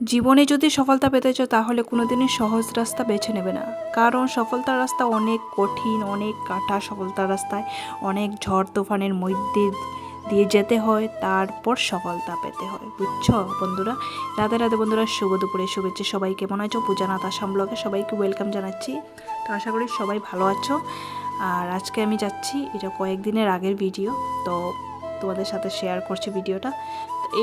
জীবনে যদি সফলতা পেতে চাও, তাহলে কোনোদিনই সহজ রাস্তা বেছে নেবে না। কারণ সফলতার রাস্তা অনেক কঠিন, অনেক কাটা সফলতার রাস্তায়, অনেক ঝড় তুফানের মধ্যে দিয়ে যেতে হয়, তারপর সফলতা পেতে হয়। বুঝছ বন্ধুরা? রাতে রাতে বন্ধুরা, শুভ দুপুরে শুভেচ্ছা। সবাই কেমন আছো? পূজানাথ আসাম ব্লগে সবাইকে ওয়েলকাম জানাচ্ছি। তো আশা করি সবাই ভালো আছো। আর আজকে আমি যাচ্ছি, এটা কয়েকদিনের আগের ভিডিও তো তোমাদের সাথে শেয়ার করছি ভিডিওটা।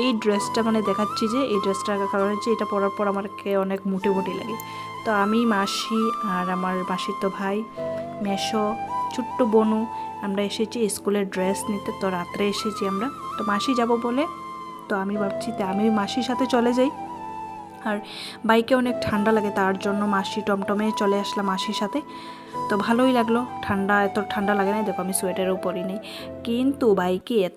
এই ড্রেসটা মানে দেখাচ্ছি যে, এই ড্রেসটার কারণ হচ্ছে এটা পরার পর আমাকে অনেক মোটে মোটি লাগে। তো আমি মাসি আর আমার মাসির তো ভাই মেশো ছোট্ট বনু, আমরা এসেছি স্কুলের ড্রেস নিতে। তো রাত্রে এসেছি আমরা। তো মাসি যাব বলে, তো আমি ভাবছি তা আমি মাসির সাথে চলে যাই। আর বাইকে অনেক ঠান্ডা লাগে, তার জন্য মাসি টমটমে চলে আসলাম মাসির সাথে। তো ভালোই লাগল, ঠান্ডা, এত ঠান্ডা লাগে না দেখো আমি সোয়েটারের পরি নেই। কিন্তু বাইকে এত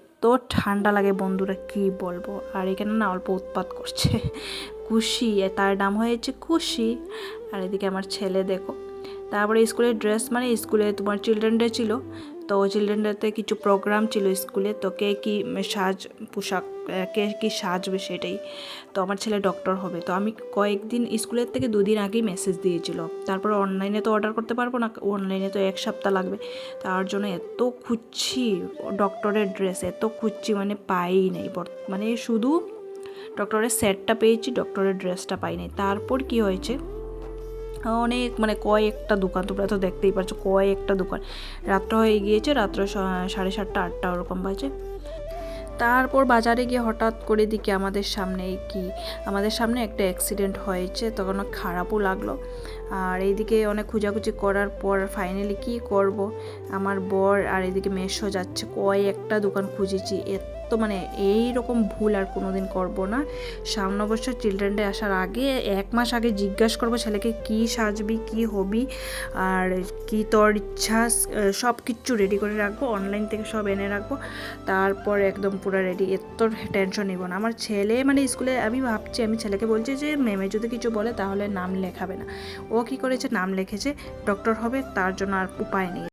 ঠান্ডা লাগে বন্ধুরা, কি বলব? আর এখানে না অল্প উৎপাত করছে। খুশি তার নাম হয়েছে খুশি আর এদিকে আমার ছেলে দেখো, তারপরে স্কুলের ড্রেস মানে স্কুলে তোমার চিলড্রেন ডে ছিল। তো চিলড্রেন ডেতে কিছু প্রোগ্রাম ছিল স্কুলে তো কে কী সাজ, পোশাক কে কী সাজবে সেটাই। তো আমার ছেলে ডক্টর হবে। তো আমি কয়েকদিন স্কুলের থেকে দুদিন আগেই মেসেজ দিয়েছিল। তারপর অনলাইনে তো অর্ডার করতে পারব না অনলাইনে তো এক সপ্তাহ লাগবে। তার জন্য এত খুঁজছি ডক্টরের ড্রেস এত খুঁজছি মানে পাই নাই। মানে শুধু ডক্টরের সেটটা পেয়েছি ডক্টরের ড্রেসটা পাই নাই। তারপর কি হয়েছে? অনেক মানে কয়েকটা দোকান, তোমরা তো দেখতেই পাচ্ছ কয়েকটা দোকান। রাত্র হয়ে গিয়েছে, রাত্র সাড়ে সাতটা, আটটা ওরকম বাজে। তারপর বাজারে গিয়ে হঠাৎ করে দিকে আমাদের সামনে কি, আমাদের সামনে একটা অ্যাক্সিডেন্ট হয়েছে, তখন খারাপও লাগল। আর এইদিকে অনেক খোঁজাখুঁজি করার পর ফাইনালি কি করব? আমার বর আর এদিকে মেশো যাচ্ছে, কয়েকটা দোকান খুঁজেছি, এত মানে এই রকম ভুল আর কোনোদিন করব না। সামনে অবশ্য চিলড্রেন ডে আসার আগে এক মাস আগে জিজ্ঞাসা করব ছেলেকে কি সাজবি, কি হবি, আর কি তোর ইচ্ছা সব কিচ্ছু রেডি করে রাখব অনলাইন থেকে সব এনে রাখব। তারপর একদম পুরো রেডি এত টেনশন নিব না। আমার ছেলে মানে স্কুলে আমি ভাবছি, আমি ছেলেকে বলছি যে ম্যামে যদি কিছু বলে তাহলে নাম লেখাবে না। ও কি করেছে? নাম লিখেছে ডক্টর হবে, তার জন্য আর উপায় নেই।